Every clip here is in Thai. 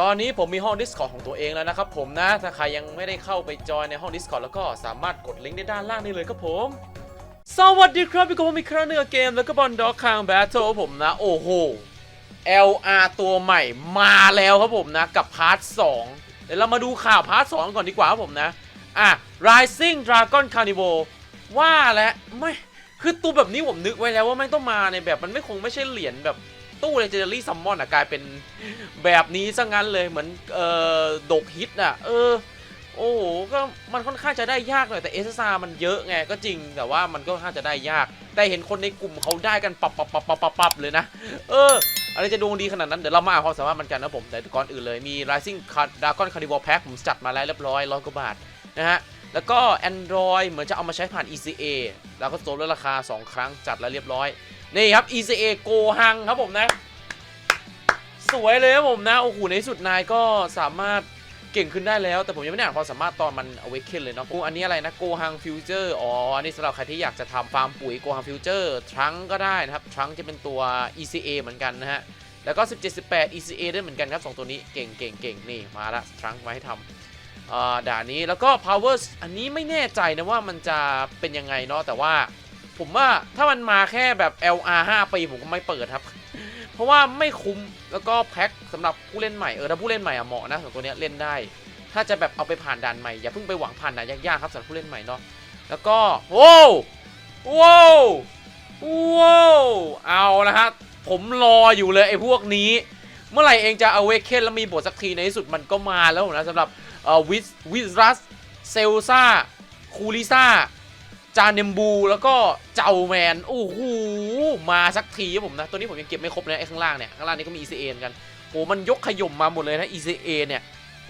ตอนนี้ผมมีห้อง Discord ของตัวเองแล้วนะครับผมนะ ถ้าใครยังไม่ได้เข้าไปจอยในห้อง Discord แล้วก็สามารถกดลิงก์ได้ด้านล่างนี้เลยครับผม สวัสดีครับพี่กบมีครั้งหนึงกับเกมแล้วก็บอลด็อกคางแบทเทิลผมนะ โอ้โห LR ตัวใหม่มาแล้วครับผมนะ กับพาร์ท 2 เดี๋ยวเรามาดูข่าวพาร์ท 2 ก่อนดีกว่าครับผมนะ อะ Rising Dragon Carnival ว่าแล้วไม่คือตัวแบบนี้ผมนึกไว้แล้วว่าไม่งต้องมาในแบบมันไม่คงไม่ใช่เหรียญแบบ ตู้เลเจนดารี่ซัมมอนอะกลายเป็นแบบนี้ซะงั้นเลยเหมือนเอ่อดกฮิตอะ เออ โอ้โหก็มันค่อนข้างจะได้ยากหน่อยแต่เอสซามันเยอะไงก็จริงแต่ว่ามันก็ค่อนข้างจะได้ยาก แต่เห็นคนในกลุ่มเขาได้กันปับปับปับปับปับปบเลยนะ เอออะไรจะดวงดีขนาดนั้น เดี๋ยวเรามาอ่านความสามารถมันกันนะผม แต่ก่อนอื่นเลยมี Rising Dragon Carnival Pack ผมจัดมาแล้วเรียบร้อยร้อยกว่าบาทนะฮะแล้วก็ Android เหมือนจะเอามาใช้ผ่าน ECA แล้วก็โซลดราคา 2 ครั้งจัดแล้วเรียบร้อย นี่ครับ ECA Go Hang ครับผมนะ สวยเลยครับผมนะ โอ้โห ในสุดนายก็สามารถเก่งขึ้นได้แล้ว แต่ผมยังไม่ได้อ่านความสามารถตอนมัน Awaken เลยเนาะโอ้อันนี้อะไรนะ Go Hang Future อ๋อ อันนี้สำหรับใครที่อยากจะทำฟาร์มปุ๋ย Go Hang Future ทรังก็ได้นะครับ ทรังจะเป็นตัว ECA เหมือนกันนะฮะ แล้วก็ 17 18 ECA ได้เหมือนกันครับสองตัวนี้เก่งเก่งเก่งนี่มาละทรังมาให้ทำอ่าด่านนี้แล้วก็ powers อันนี้ไม่แน่ใจนะว่ามันจะเป็นยังไงเนาะแต่ว่า ผมว่าถ้ามันมาแค่แบบ LR 5ปีผมก็ไม่เปิดครับ เพราะว่าไม่คุ้มแล้วก็แพ็คสำหรับผู้เล่นใหม่เออถ้าผู้เล่นใหม่อะเหมาะนะสองตัวเนี้ยเล่นได้ ถ้าจะแบบเอาไปผ่านด่านใหม่อย่าเพิ่งไปหวังผ่านด่านยากๆครับสำหรับผู้เล่นใหม่เนาะแล้วก็โว้วว้าวว้าวเอาละฮะผมรออยู่เลยไอ้พวกนี้ เมื่อไหร่เองจะเอาเวกเคนแล้วมีบทสักทีในที่สุดมันก็มาแล้วนะสำหรับวิสวิสรัสเซลซ่าคูลิซ่าาเนมบู แล้วก็เจ้าแมน โอ้โห มาสักทีครับผมนะ ตัวนี้ผมยังเก็บไม่ครบนะไอ้ข้างล่างเนี่ย ข้างล่างนี้ก็มี ECA เอนกันโหมันยกขย่มมาหมดเลยนะ ECA เนี่ย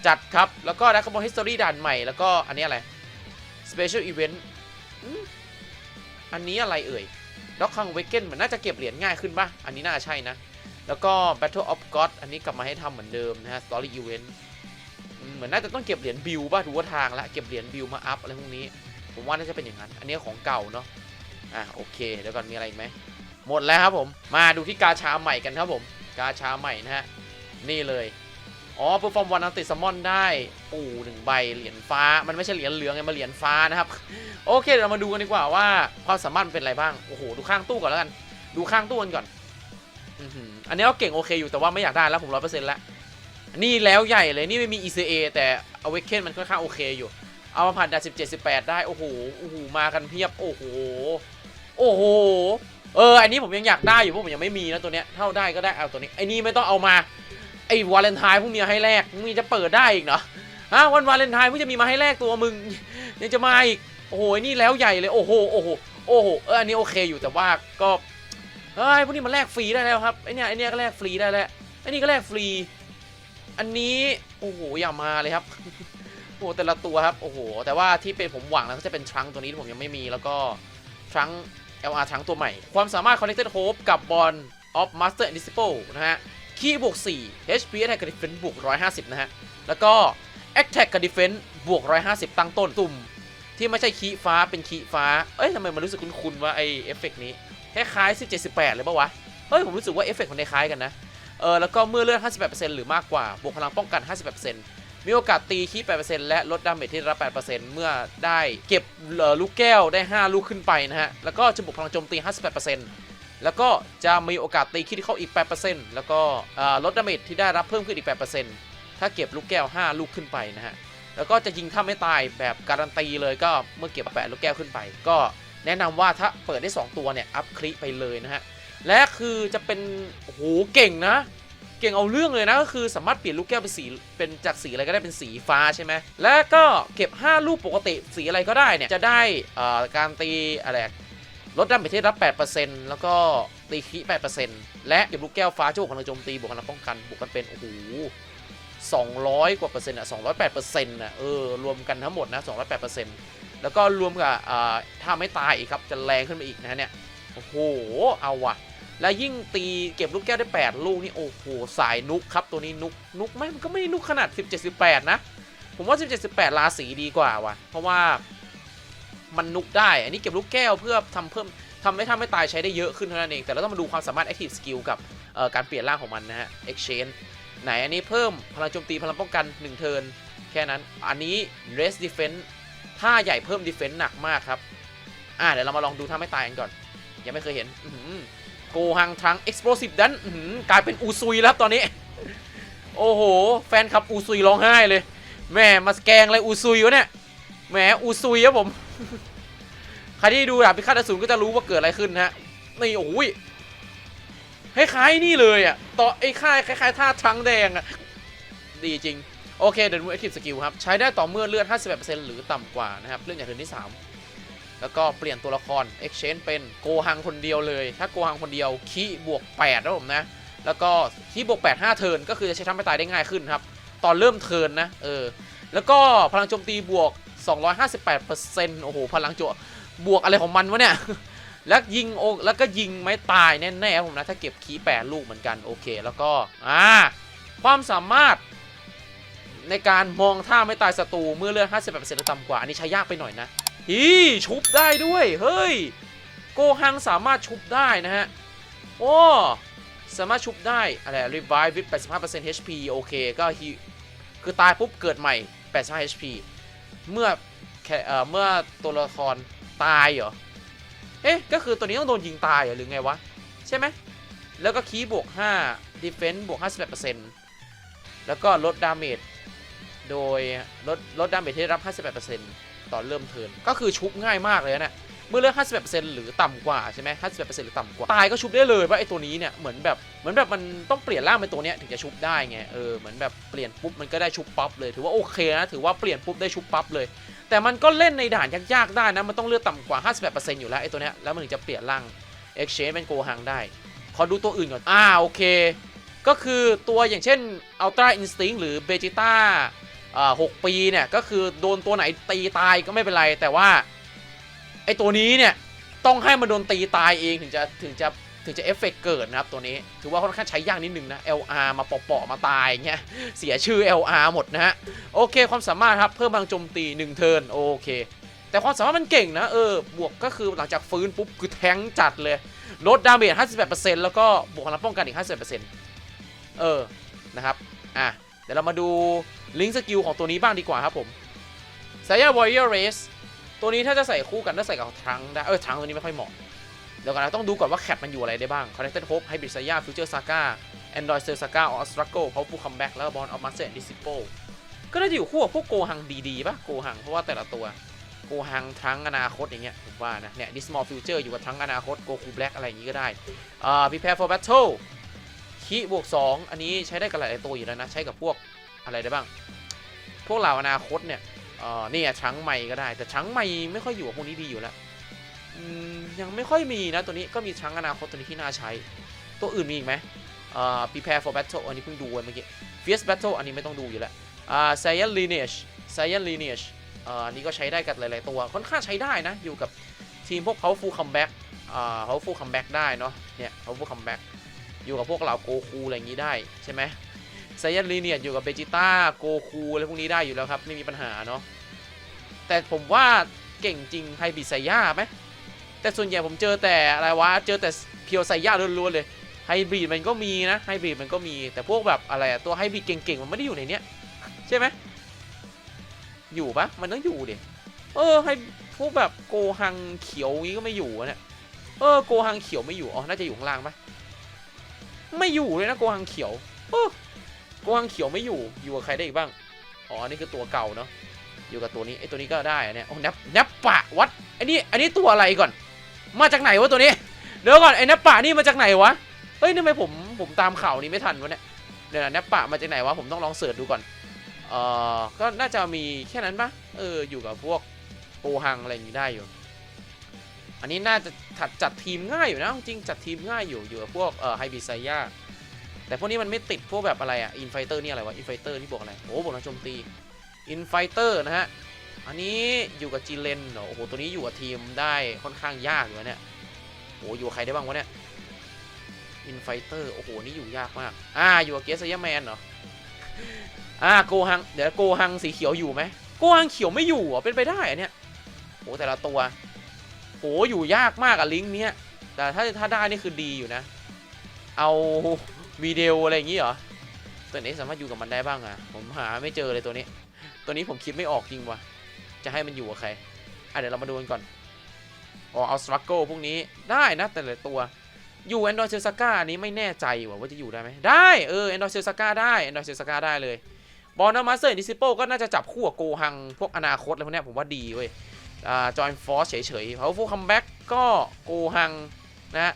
จัดครับ แล้วก็ได้คาร์บอนฮิสตอรี่ด่านใหม่ แล้วก็อันนี้อะไร Special Event อืมอันนี้อะไรเอ่ยด็อกคังเวกเกนมันน่าจะเก็บเหรียญง่ายขึ้นป่ะ อันนี้น่าใช่นะ แล้วก็ Battle of God อันนี้กลับมาให้ทำเหมือนเดิมนะฮะ Story Event เหมือนน่าจะต้องเก็บเหรียญบิวป่ะดูว่าทางละ เก็บเหรียญบิวมาอัพอะไรพวกนี้ ผมว่าน่าจะเป็นอย่างนั้น อันนี้ของเก่าเนาะ อะโอเคเดี๋ยวก่อนมีอะไรอีกไหม หมดแล้วครับผม มาดูที่กาชาใหม่กันครับผม กาชาใหม่นะฮะ นี่เลย อ๋อเปอร์ฟอร์มวันอัลติซัมอนได้ ปู่หนึ่งใบ เหรียญฟ้า มันไม่ใช่เหรียญเหลืองไงมาเหรียญฟ้านะครับ โอเคเดี๋ยวเรามาดูกันดีกว่าว่าความสามารถมันเป็นอะไรบ้าง โอ้โหดูข้างตู้ก่อนแล้วกัน ดูข้างตู้กันก่อน อันนี้ก็เก่งโอเคอยู่แต่ว่าไม่อยากได้แล้วผมร้อยเปอร์เซ็นต์แล้วนี่แล้วใหญ่เลยนี่ไม่มี ECA แต่ Awaken มันค่อนข้างโอเคอยู่ เอามาผ่านด่าน17 18ได้ โอ้โห โอ้โห มากันเพียบ โอ้โห โอ้โห เออ อันนี้ผมยังอยากได้อยู่เพราะผมยังไม่มีนะตัวเนี้ย เท่าได้ก็ได้ เอาตัวนี้ ไอ้นี่ไม่ต้องเอามา ไอ้วาเลนไทน์พวกนี้ให้แลกมึงจะเปิดได้อีกเนาะฮะวันวาเลนไทน์พิ่งจะมีมาให้แลกตัวมึง ยังจะมาอีก โอ้โหนี่แล้วใหญ่เลย โอ้โห โอ้โห โอ้โห เออ อันนี้โอเคอยู่แต่ว่าก็เฮ้ยพวกนี้มันแลกฟรีได้แล้วครับ ไอเนี่ยไอเนี่ยก็แลกฟรีได้แล้ว ไอนี่ก็แลกฟรี อันนี้ โอ้โห อย่ามาเลยครับ โอ้แต่ละตัวครับ โอ้โห แต่ว่าที่เป็นผมหวังนะก็จะเป็นทรังตัวนี้ที่ผมยังไม่มีแล้วก็ทรัง LR ทรังตัวใหม่ ความสามารถ Connected Hope กับบอล of Master and Disciple นะฮะ คีย์บวก 4 HP Attack กับ Defense บวก 150 นะฮะ แล้วก็ Attack กับ Defense บวก 150 ตั้งต้นตุ่ม ที่ไม่ใช่คีย์ฟ้าเป็นคีย์ฟ้า เอ้ยทำไมมันรู้สึกคุ้นๆว่าไอเอฟเฟกนี้คล้ายๆ17 18 เลยปะวะ เฮ้ย ผมรู้สึกว่าเอฟเฟกต์มันคล้ายกันนะ เออ แล้วก็เมื่อเลือด 58%หรือมากกว่า บวกพลังป้องกัน 58% มีโอกาสตีคีย์8%และลดดาเมจที่ได้รับ 8%เมื่อได้เก็บลูกแก้วได้ 5 ลูกขึ้นไปนะฮะ แล้วก็จะบวกพลังโจมตี 58%แล้วก็จะมีโอกาสตีคิดที่เข้าอีก 8%แล้วก็ลดดาเมจที่ได้รับเพิ่มขึ้นอีก 8%ถ้าเก็บลูกแก้ว 5 ลูกขึ้นไปนะฮะ แล้วก็จะยิงถ้าไม่ตายแบบการันตีเลยก็เมื่อเก็บแปดลูกแก้วขึ้นไป ก็แนะนำว่าถ้าเปิดได้ 2 ตัวเนี่ยอัพคลิไปเลยนะฮะ และคือจะเป็นโหเก่งนะ เก่งเอาเรื่องเลยนะก็คือสามารถเปลี่ยนลูกแก้วเป็นสีเป็นจากสีอะไรก็ได้เป็นสีฟ้าใช่ไหมและก็เก็บ 5 ลูกปกติสีอะไรก็ได้เนี่ยจะได้การตีอะไรลดดาเมจที่รับ 8%แล้วก็ตีคี8%และเก็บลูกแก้วฟ้าจะบวกพลังโจมตีบวกพลังป้องกันบวกกันเป็นโอ้โห200 กว่าเปอร์เซ็นต์อะ208เปอร์เซ็นต์อะเออรวมกันทั้งหมดนะ208เปอร์เซ็นต์แล้วก็รวมกับอ่าถ้าไม่ตายอีกครับจะแรงขึ้นมาอีกนะเนี่ยโอ้โหเอาว่ะ แล้วยิ่งตีเก็บลูกแก้วได้ 8 ลูกนี่โอ้โหสายนุกครับตัวนี้นุกนุกไมมันก็ไม่นุกขนาด 17 18 นะ ผมว่า 17 18ราศีดีกว่าว่ะ เพราะว่ามันนุกได้ อันนี้เก็บลูกแก้วเพื่อทำเพิ่มทำให้ทำให้ตายใช้ได้เยอะขึ้นเท่านั้นเอง แต่เราต้องมาดูความสามารถ active skill กับการเปลี่ยนร่างของมันนะฮะ exchange ไหนอันนี้เพิ่มพลังโจมตีพลังป้องกัน 1 เทิร์นแค่นั้น อันนี้ rest defense ท่าใหญ่เพิ่ม defense หนักมากครับ อ่าเดี๋ยวเรามาลองดูท่าไม่ตายกันก่อน ยังไม่เคยเห็น โกหังทรัง explosive ดันกลายเป็นอูซุยแล้วครับตอนนี้ โอ้โห แฟนคลับอูซุยร้องไห้เลยแม่มาแกล้งอะไรอูซุยวะเนี่ยแหมอูซุยครับผม ใครที่ดูดาบพิฆาตอสูรก็จะรู้ว่าเกิดอะไรขึ้นฮะนี่โอ้ยคล้ายๆนี่เลยอะต่อไอ้ค่ายคล้ายๆท่าทรังแดงอะดีจริง โอเคเดี๋ยวดู active skill ครับ ใช้ได้ต่อเมื่อเลือด58%หรือต่ำกว่านะครับ เลื่อนจากเทิร์นที่ 3 แล้วก็เปลี่ยนตัวละคร exchange เป็นโกหังคนเดียวเลย ถ้าโกหังคนเดียวคีบวก8นะผมนะ แล้วก็คีบวก 8 5 เทิร์นก็คือจะใช้ทำให้ตายได้ง่ายขึ้นครับ ตอนเริ่มเทิร์นนะ เออ แล้วก็พลังโจมตีบวก 258%โอ้โห พลังโจบวกอะไรของมันวะเนี่ย แล้วยิงโอแล้วก็ยิงไม่ตายแน่ๆผมนะ ถ้าเก็บคีแปดลูกเหมือนกันโอเค แล้วก็ อ่า ความสามารถในการมองท่าไม่ตายศัตรูเมื่อเลือด58%ต่ำกว่า อันนี้ใช้ยากไปหน่อยนะ ฮีชุบได้ด้วย เฮ้ย โกฮังสามารถชุบได้นะฮะ โอ้ สามารถชุบได้ อะไร revive with 85% HP โอเค ก็ฮีคือตายปุ๊บเกิดใหม่ 85 HP เมื่อเอ่อเมื่อตัวละครตายเหรอ เอ๊ะ ก็คือตัวนี้ต้องโดนยิงตายเหรอหรือไงวะ ใช่ไหม แล้วก็คีย์บวก5 defense บวก 58%แล้วก็ลดดาเมจโดยลดลดดาเมจที่ได้รับ 58% ต่อเริ่มเทินก็คือชุบง่ายมากเลยนะเมื่อเลือก58%หรือต่ำกว่าใช่ไหม58%หรือต่ำกว่า ตายก็ชุบได้เลยว่าไอ้ตัวนี้เนี่ยเหมือนแบบเหมือนแบบมันต้องเปลี่ยนร่างเป็นตัวเนี้ยถึงจะชุบได้ไงเออเหมือนแบบเปลี่ยนปุ๊บมันก็ได้ชุบปั๊บเลยถือว่าโอเคนะถือว่าเปลี่ยนปุ๊บได้ชุบปั๊บเลย แต่มันก็เล่นในด่านยากๆได้นะมันต้องเลือกต่ำกว่า 58%อยู่แล้วไอ้ตัวเนี้ยแล้วมันถึงจะเปลี่ยนร่าง exchange เป็นโกหังได้ขอดูตัวอื่นก่อนอ่าโอเค ก็คือตัวอย่างเช่น Ultra Instinct หรือ Vegeta อ่า6ปีเนี่ยก็คือโดนตัวไหนตีตายก็ไม่เป็นไร แต่ว่าไอ้ตัวนี้เนี่ยต้องให้มันโดนตีตายเองถึงจะถึงจะถึงจะเอฟเฟกต์เกิดนะครับตัวนี้ถือว่าค่อนข้างใช้ยากนิดนึงนะ LR มาเปาะๆมาตายเงี้ยเสียชื่อ LR หมดนะฮะโอเคความสามารถครับเพิ่มพลังโจมตี 1 เทิร์นโอเค แต่ความสามารถมันเก่งนะเออบวกก็คือหลังจากฟื้นปุ๊บคือแทงจัดเลยลดดาเมจ 58%แล้วก็บวกพลังป้องกันอีก51%เออนะครับอะ ดี๋ยวเรามาดูลิงก์สกิลของตัวนี้บ้างดีกว่าครับผมสายา Warrior Race ตัวนี้ถ้าจะใส่คู่กันถ้าใส่กับทรังได้เออทรังตัวนี้ไม่ค่อยเหมาะเดี๋ยวก่อนนะต้องดูก่อนว่าแคปมันอยู่อะไรได้บ้าง Connected Hope Hybrid Saya Future Saga Android Cell Saga or Struggle Powerful Comeback แล้วก็ Born of Master and Disciple ก็น่าจะอยู่คู่กับพวกโกหังดีๆป่ะโกหังเพราะว่าแต่ละตัวโกหังทรังอนาคตอย่างเงี้ยผมว่านะเนี่ย Dismal Future อยู่กับทรังอนาคต Goku Black อะไรอย่างงี้ก็ได้อ่า Prepare for Battle คีบวก 2 อันนี้ใช้ได้กับหลายๆตัวอยู่แล้วนะ ใช้กับพวกอะไรได้บ้าง พวกเหล่าอนาคตเนี่ยเอ่อนี่ะช้างใหม่ก็ได้ แต่ช้างใหม่ไม่ค่อยอยู่กับพวกนี้ดีอยู่แล้วยังไม่ค่อยมีนะตัวนี้ก็มีช้างอนาคตตัวนี้ที่น่าใช้ ตัวอื่นมีอีกไหมเอ่อ prepare for battle อันนี้เพิ่งดูไปเมื่อกี้ fierce battle อันนี้ไม่ต้องดูอยู่แล้วอ่า saiyan lineage saiyan lineage อ่ออันนี้ก็ใช้ได้กับหลาย ๆ ตัว ค่อนข้างใช้ได้นะ อยู่กับทีมพวก powerful comeback อ่า powerful comeback ได้เนาะเนี่ย powerful comeback อยู่กับพวกเหล่าโกคูอะไรอย่างนี้ได้ใช่ไหมไซยันลีเนียอยู่กับเบจิต้าโกคูอะไรพวกนี้ได้อยู่แล้วครับไม่มีปัญหาเนาะแต่ผมว่าเก่งจริงไฮบิไซย่าไหมแต่ส่วนใหญ่ผมเจอแต่อะไรวะเจอแต่เพียวไซย่าล้วนๆเลยไฮบริดมันก็มีนะไฮบริดมันก็มีแต่พวกแบบอะไรอะตัวไฮบริดเก่งๆมันไม่ได้อยู่ในเนี้ยใช่ไหมอยู่ปะมันต้องอยู่ดิเออไฮพวกแบบโกหังเขียวงี้ก็ไม่อยู่อะเนี่ยเออโกหังเขียวไม่อยู่อ๋อน่าจะอยู่ข้างล่างปะ ไม่อยู่เลยนะโกหังเขียวโกหังเขียวไม่อยู่อยู่กับใครได้อีกบ้างอ๋อนี่คือตัวเก่าเนาะอยู่กับตัวนี้ไอ้ตัวนี้ก็ได้เนี่ยโอ้นปแนปปะวัดไอ้นี่อันนี้ตัวอะไรก่อน มาจากไหนวะตัวนี้เดี๋ยวก่อนไอ้แนปปะนี่มาจากไหนวะเฮ้ยทำไมผมผมตามข่าวนี้ไม่ทันวะเนี่ยเดี๋ยวนะแนปปะมาจากไหนวะผมต้องลองเสิร์ชดูก่อนเออก็น่าจะมีแค่นั้นปะเอออยู่กับพวกโกหังอะไรอย่างนี้ได้อยู่ อันนี้น่าจะถัดจัดทีมง่ายอยู่นะจริงจัดทีมง่ายอยู่อยู่กับพวกเอ่อไฮบิไซยาแต่พวกนี้มันไม่ติดพวกแบบอะไรอะอินไฟเตอร์นี่อะไรวะอินไฟเตอร์ที่บอกอะไรโอ้บอกนะโจมตีอินไฟเตอร์นะฮะอันนี้อยู่กับจีเลนเหรอโอ้โหตัวนี้อยู่กับทีมได้ค่อนข้างยากอยู่นะเนี่ยโอ้โหอยู่ใครได้บ้างวะเนี่ยอินไฟเตอร์โอ้โหนี่อยู่ยากมากอ่าอยู่กับเกสเซียแมนเหรออ่าโกฮังเดี๋ยวโกฮังสีเขียวอยู่ไหมโกฮังเขียวไม่อยู่เหรอเป็นไปได้อะเนี่ยโอ้แต่ละตัว โหอยู่ยากมากอะลิงก์เนี้ย แต่ถ้าถ้าได้นี่คือดีอยู่นะ เอาวีดีโออะไรอย่างงี้เหรอ ตัวไหนสามารถอยู่กับมันได้บ้างอะผมหาไม่เจอเลยตัวนี้ ตัวนี้ผมคิดไม่ออกจริงวะจะให้มันอยู่กับใคร อะเดี๋ยวเรามาดูกันก่อน อ๋อเอาสตรัคเกิลพวกนี้ได้นะแต่ละตัว อยู่แอนดรอยเซลซาก้าอันนี้ไม่แน่ใจว่ะว่าจะอยู่ได้ไหมได้เออแอนดรอยเซลซาก้าได้แอนดรอยเซลซาก้าได้เลยบอลนามาสเตอร์ดิซิโปก็น่าจะจับคู่กับโกหังพวกอนาคตอะไรพวกเนี้ยผมว่าดีเว้ย จอยฟอสเฉยๆเพราฟูคัมแบ็กก็โกหังนะฮะ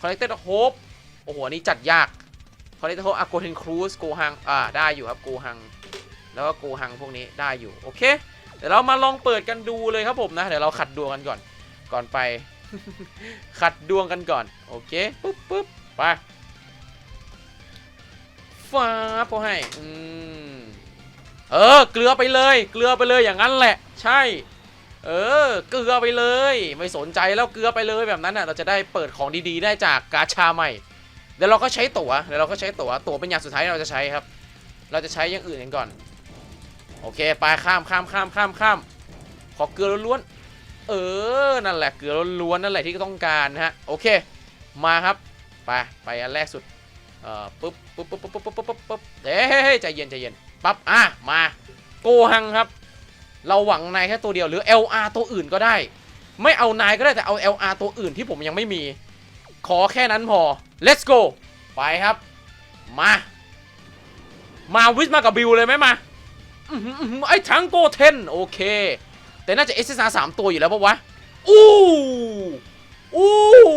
คอนเนคเต็ดโฮปโอ้โหอันนี้จัดยากคอนเนคเต็ดโฮปอะโกเทนครูสโกหังอ่าได้อยู่ครับโกหัง แล้วก็โกหังพวกนี้ได้อยู่ โอเค เดี๋ยวเรามาลองเปิดกันดูเลยครับผมนะ เดี๋ยวเราขัดดวงกันก่อนก่อนไป ขัดดวงกันก่อน โอเคปุ๊บปุ๊บไปฟ้าพอให้อืมเออ เกลือไปเลย เกลือไปเลยอย่างนั้นแหละ ใช่ เออ เกลือไปเลย ไม่สนใจแล้วเกลือไปเลยแบบนั้นอะ เราจะได้เปิดของดีๆ ได้จากกาชาใหม่ เดี๋ยวเราก็ใช้ตัว๋วเดี๋ยวเราก็ใช้ตัว๋วตั๋วเป็นอย่างสุดท้ายเราจะใช้ครับ เราจะใช้อย่างอื่นกันก่อน โอเคไปข้ามข้ามข้ามข้ามข้ามขอเกลือล้วนเออ นั่นแหละเกลือล้วนนั่นแหละที่ต้องการฮะ โอเค มาครับ ไปไปอันแรกสุด เอ่อปุ๊บปุ๊บปุ๊บปุ๊บปุ๊บปุ๊บปุ๊บเฮ้ยใจเย็นใจเย็นปั๊บ อะ มา โกหังครับ เราหวังนายแค่ตัวเดียวหรือ LR ตัวอื่นก็ได้ ไม่เอานายก็ได้แต่เอา LR ตัวอื่นที่ผมยังไม่มี ขอแค่นั้นพอ let's go ไปครับ มา มาวิสมากับบิวเลยไหมมาไอ้ทังโกเทนโอเค แต่น่าจะ SSR 3ตัวอยู่แล้วปะวะ อู้อู้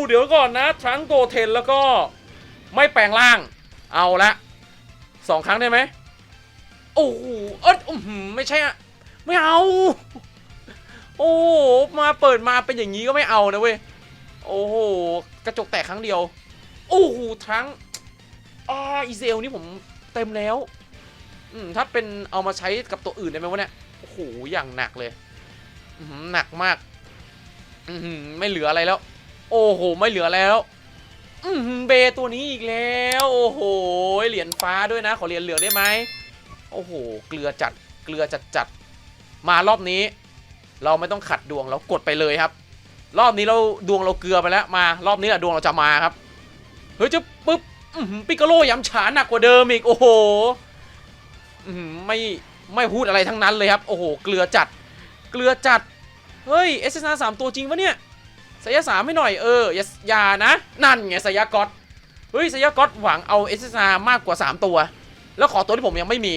เดี๋ยวก่อนนะทังโกเทนแล้วก็ไม่แปลงร่าง เอาละสองครั้งได้ไหมโอ้โหเอยอื้อหือไม่ใช่อะ ไม่เอา โอ้โหมาเปิดมาเป็นอย่างนี้ก็ไม่เอานะเว้ย โอ้โห กระจกแตกครั้งเดียว โอ้โหทั้งอ่าอีเซลนี่ผมเต็มแล้ว อืมถ้าเป็นเอามาใช้กับตัวอื่นได้ไหมวะเนี่ย โอ้โห อย่างหนักเลย หนักมาก อือหือไม่เหลืออะไรแล้ว โอ้โห ไม่เหลือแล้ว อือหือเบตัวนี้อีกแล้ว โอ้โห เหรียญฟ้าด้วยนะ ขอเหรียญเหลืองได้ไหม โอ้โห เกลือจัด เกลือจัดจัด มารอบนี้ เราไม่ต้องขัดดวงเรากดไปเลยครับ รอบนี้เราดวงเราเกลือไปแล้วมารอบนี้แหละดวงเราจะมาครับเฮ้ยจะปึ๊บปิกาโลย้ำฉาหนักกว่าเดิมอีกโอ้โหไม่ไม่พูดอะไรทั้งนั้นเลยครับ โอ้โห เกลือจัด เกลือจัด เฮ้ยเอสเอสามตัวจริงปะเนี่ยสยาสามไม่หน่อยเอออย่าอย่านะ นั่นไงสยากอตเฮ้ยสยากอตหวังเอาเอสเอมากกว่า 3 ตัว แล้วขอตัวที่ผมยังไม่มี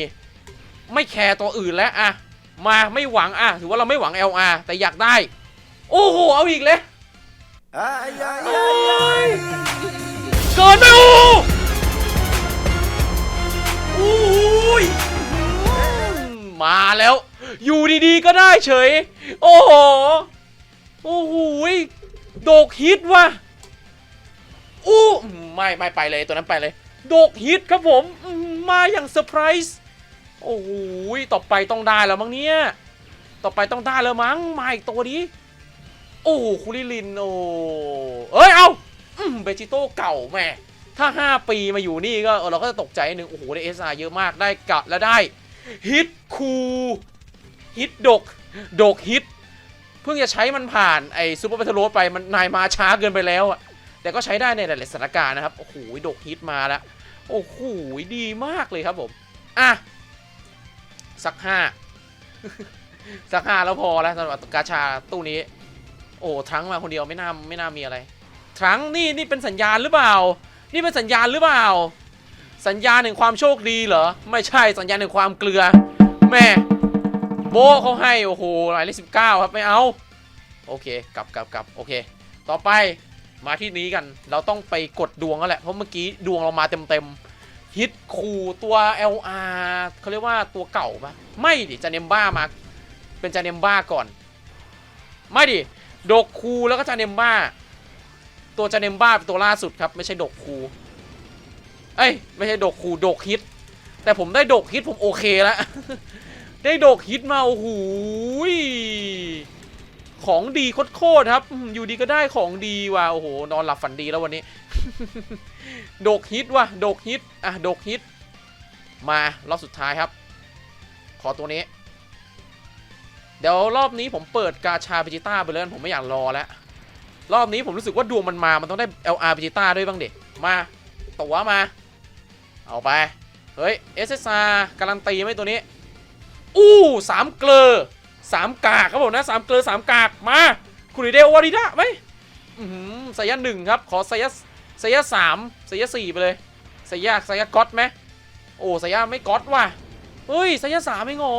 ไม่แคร์ตัวอื่นแล้วอะ มาไม่หวังอะถือว่าเราไม่หวัง LR แต่อยากได้ โอ้โห เอาอีกเลย Ay, ay, โอ้ ay, ย ay. เกินไปโอ้โอ้ยมาแล้ว อยู่ดีๆก็ได้เฉย โอ้โห โอ้โหยโดกฮิตว่ะอู้ไม่ไม่ไปเลยตัวนั้นไปเลย โดกฮิตครับผมอืมมาอย่างเซอร์ไพรส์ โอ้โหต่อไปต้องได้แล้วมั้งเนี่ย ต่อไปต้องได้แล้วมั้ง มาอีกตัวนี้ โอ้คุริลิน โอ้ เอ้ย เอาอืมเบจิโต้เก่าแม่ถ้า 5 ปีมาอยู่นี่ก็เราก็จะตกใจหนึ่งโอ้โห ได้เอสเยอะมาก ได้กะและได้ ฮิตคูฮิตดก ดกฮิต เพิ่งจะใช้มันผ่านไอ้ซูเปอร์เบทโรสไป มันนายมาช้าเกินไปแล้วอะแต่ก็ใช้ได้ในหลายๆสถานการณ์นะครับ โอ้โห ดกฮิตมาแล้ว โอ้โห ดีมากเลยครับผม อะ สักห้าสักห้าแล้วพอแล้วสำหรับกาชาตู้นี้ โอ้ทรังมาคนเดียวไม่น่าไม่น่ามีอะไรทรังนี่นี่เป็นสัญญาณหรือเปล่า นี่เป็นสัญญาณหรือเปล่า สัญญาณแห่งความโชคดีเหรอ ไม่ใช่สัญญาณแห่งความเกลือ แม่ โบเขาให้โอ้โหหมายเลขสิบเก้าครับไม่เอา โอเคกลับกลับกลับโอเค ต่อไปมาที่นี้กัน เราต้องไปกดดวงแล้วแหละ เพราะเมื่อกี้ดวงเรามาเต็มเต็ม ฮิตคูตัว LR เขาเรียกว่าตัวเก่าปะไม่ดิจาเนมบ้ามา เป็นจาเนมบ้าก่อน ไม่ดิดกคูแล้วก็จาเนมบ้า ตัวจาเนมบ้าเป็นตัวล่าสุดครับ ไม่ใช่ดกคูเอ้ยไม่ใช่ดกคูดกฮิต แต่ผมได้ดกฮิตผมโอเคแล้วได้ดกฮิตมาโอ้โหของดีโคตรครับอืมอยู่ดีก็ได้ของดีว่ะโอ้โหนอนหลับฝันดีแล้ววันนี้ โดกฮิตว่ะโดกฮิตอะดกฮิตมารอบสุดท้ายครับ ขอตัวนี้ เดี๋ยวรอบนี้ผมเปิดกาชาเบจิต้าไปเลยผมไม่อยากรอแล้วรอบนี้ผมรู้สึกว่าดวงมันมา มันต้องได้ LR เบจิต้าด้วยบ้างเด็กมาตัวมา เอาไป เฮ้ย SSR การันตีไหมตัวนี้ อู้สามเกลอสามกากครับผมนะสามเกลอสามกากมา คุณดิเดลวาริดะไหมอือหือสายะหนึ่งครับ ขอสายะ สยะสามสยะสี่ไปเลยสายะสยะก๊อตไหมโอ้สยะไม่ก๊อตว่ะเฮ้ยสยะสามไม่งเหรอ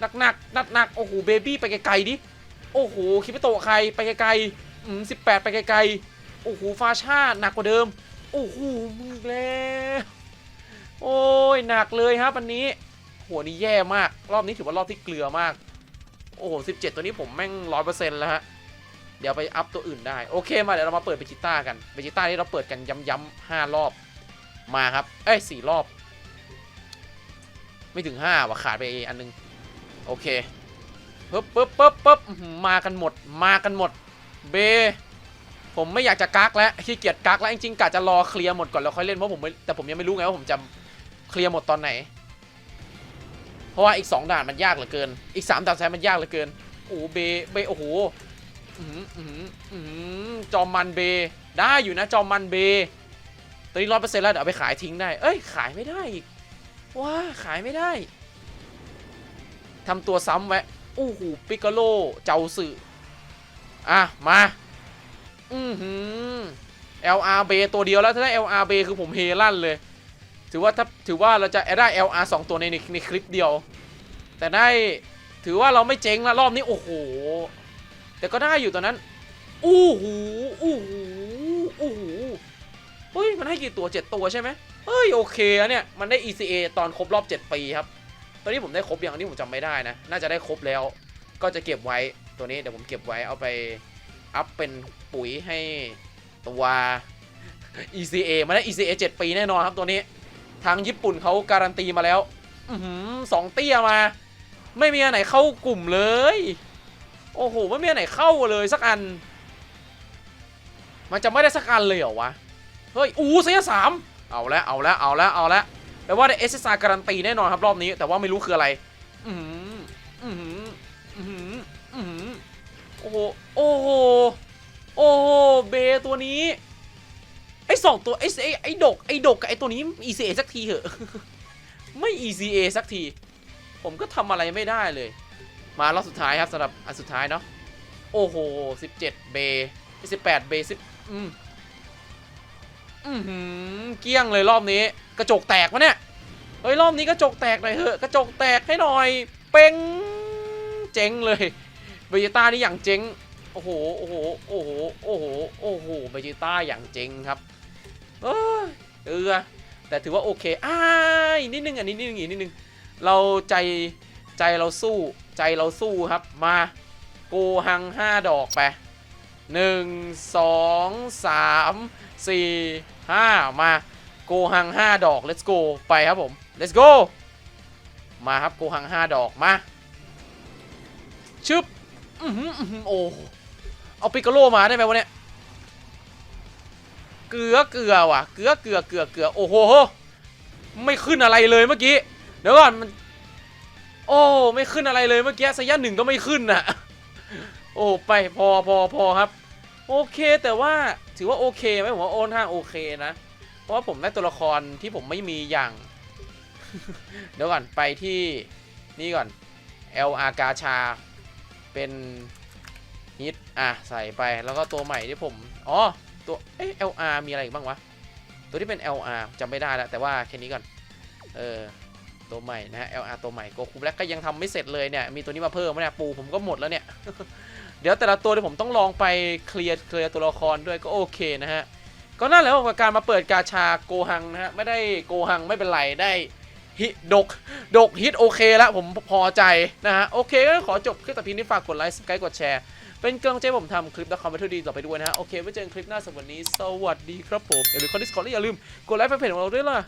หนักหนักหนักหนักโอ้โหเบบี้ไปไกลๆดิโอ้โหคิปโตใครไปไกลๆอืมสิบแปดไปไกลๆโอ้โหฟาชาหนักกว่าเดิมโอ้โหมึงแล้วโอ้ยหนักเลยครับอันนี้หัวนี้แย่มาก รอบนี้ถือว่ารอบที่เกลือมาก โอ้โหสิบเจ็ดตัวนี้ผมแม่งร้อยเปอร์เซ็นต์แล้วฮะ เดี๋ยวไปอัพตัวอื่นได้ โอเคมาเดี๋ยวเรามาเปิดเบจิต้ากันเบจิต้านี่เราเปิดกันย้ำๆห้ารอบมาครับ เอ้ยสี่รอบ ไม่ถึงห้าว่ะขาดไปอันนึง โอเคปึ๊บปึ๊บปึ๊บปึ๊บมากันหมด มากันหมด เบ ผมไม่อยากจะกักแล้วขี้เกียจกักแล้วจริงๆกะจะรอเคลียร์หมดก่อนแล้วค่อยเล่นเพราะผมไม่แต่ผมยังไม่รู้ไงว่าผมจะเคลียร์หมดตอนไหน เพราะว่าอีก 2 ด่านมันยากเหลือเกิน อีก 3ด่านแซมมันยากเหลือเกินโอ้เบเบโอ้โห จอมมันเบ ได้อยู่นะจอมมันเบตอนนี้ร้อยเปอร์เซ็นต์แล้วเดี๋ยวเอาไปขายทิ้งได้ เอ้ย ขายไม่ได้อีก ว้า ขายไม่ได้ ทำตัวซ้ำไว้อู้หูปิกาโล เจ้าสื่อ อะ มา อือหือ LR เบตัวเดียวแล้ว ถ้าได้ LR เบคือผมเฮลั่นเลย ถือว่าถ้าถือว่าเราจะได้ LR 2 ตัวในในในคลิปเดียว แต่ได้ถือว่าเราไม่เจ๊งละรอบนี้ โอ้โห แต่ก็ได้อยู่ตอนนั้น อู้หู อู้หู อู้หู เฮ้ย มันให้กี่ตัว 7 ตัวใช่ไหมเฮ้ย โอเคอะเนี่ย มันได้ ECA ตอนครบรอบ 7 ปีครับ ตอนนี้ผมได้ครบอย่างนี้ผมจำไม่ได้นะ น่าจะได้ครบแล้ว ก็จะเก็บไว้ตัวนี้เดี๋ยวผมเก็บไว้เอาไปอัพเป็นปุ๋ยให้ตัว ECA มาได้ ECA 7 ปีแน่นอนครับตัวนี้ ทางญี่ปุ่นเขาการันตีมาแล้วอือหือสองเตี้ยมา ไม่มีอันไหนเข้ากลุ่มเลย โอ้โหไม่มีอันไหนเข้าเลยสักอัน มันจะไม่ได้สักอันเลยเหรอวะ เฮ้ย อู้เสียสามเอาล้วเอาล้วเอาล้วเอาล้วแปลว่าได้ SSR การันตีแน่นอนครับรอบนี้ แต่ว่าไม่รู้คืออะไร อือหืออือหืออือหืออือหือโอ้โห โอ้โห โอ้โห เบตัวนี้ ไอ้สองตัวไอ้ไอ้ไอ้ดก ไอ้ดกกับไอ้ตัวนี้ ECA สักทีเหอะ ไม่ ECA สักที ผมก็ทำอะไรไม่ได้เลย มารอบสุดท้ายครับสำหรับอันสุดท้ายเนาะโอ้โห 17 เบ18 เบสิบอืมอือหือเกลี้ยงเลยรอบนี้ กระจกแตกวะเนี่ย เฮ้ย รอบนี้กระจกแตกหน่อยเถอะ กระจกแตกให้หน่อย เป้งเจ๊งเลยเบจิต้านี่อย่างเจ๊ง โอ้โห โอ้โห โอ้โห โอ้โห โอ้โหเบจิต้าอย่างเจ๊งครับ เออเออ แต่ถือว่าโอเคอ้ายนิดนึงอะนิดนึงอีกนิดนึง เราใจใจเราสู้ ใจเราสู้ครับมาโกหังห้าดอกไปหนึ่งสองสามสี่ห้ามาโกหังห้าดอก let's go ไปครับผม let's go มาครับโกหังห้าดอกมาชึบโอ้เอาปิกาโลมาได้ไหมวะเนี่ยเกลือเกลือว่ะเกลือเกลือเกลือเกลือโอ้โห ไม่ขึ้นอะไรเลยเมื่อกี้ เดี๋ยวก่อนมัน โอ้ไม่ขึ้นอะไรเลยเมื่อกี้สยะหนึ่งก็ไม่ขึ้นน่ะ โอ้ไปพอพอพอครับ โอเคแต่ว่าถือว่าโอเคไหมผมว่าโอนทางโอเคนะ เพราะว่าผมได้ตัวละครที่ผมไม่มีอย่าง เดี๋ยวก่อนไปที่นี่ก่อน LR กาชา เป็นฮิตอะใส่ไปแล้วก็ตัวใหม่ที่ผมอ๋อตัวเอ๊ะ LR มีอะไรอีกบ้างวะ ตัวที่เป็น LR จำไม่ได้แล้วแต่ว่าแค่นี้ก่อน เออ ตัวใหม่นะฮะ LR ตัวใหม่โกคูแบล็กก็ยังทำไม่เสร็จเลยเนี่ย มีตัวนี้มาเพิ่มไหมเนี่ยปูผมก็หมดแล้วเนี่ย เดี๋ยวแต่ละตัวที่ผมต้องลองไปเคลียร์เคลียร์ตัวละครด้วยก็โอเคนะฮะ ก็นั่นแหละกับการมาเปิดกาชาโกหังนะฮะ ไม่ได้โกหังไม่เป็นไรได้ฮิดก ดกฮิตโอเคแล้วผมพอใจนะฮะ โอเคก็ขอจบคลิปแต่พีนี้ฝากกดไลค์สกายกดแชร์เป็นกำลังใจให้ผมทำคลิปและคอมเมนต์ดีต่อไปด้วยนะฮะ โอเคไว้เจอกันคลิปหน้าสำหรับวันนี้ สวัสดีครับผมอย่าลืมคอนดิสคอร์ดและอย่าลืมกดไลค์แฟนเพจของเราด้วยล่ะ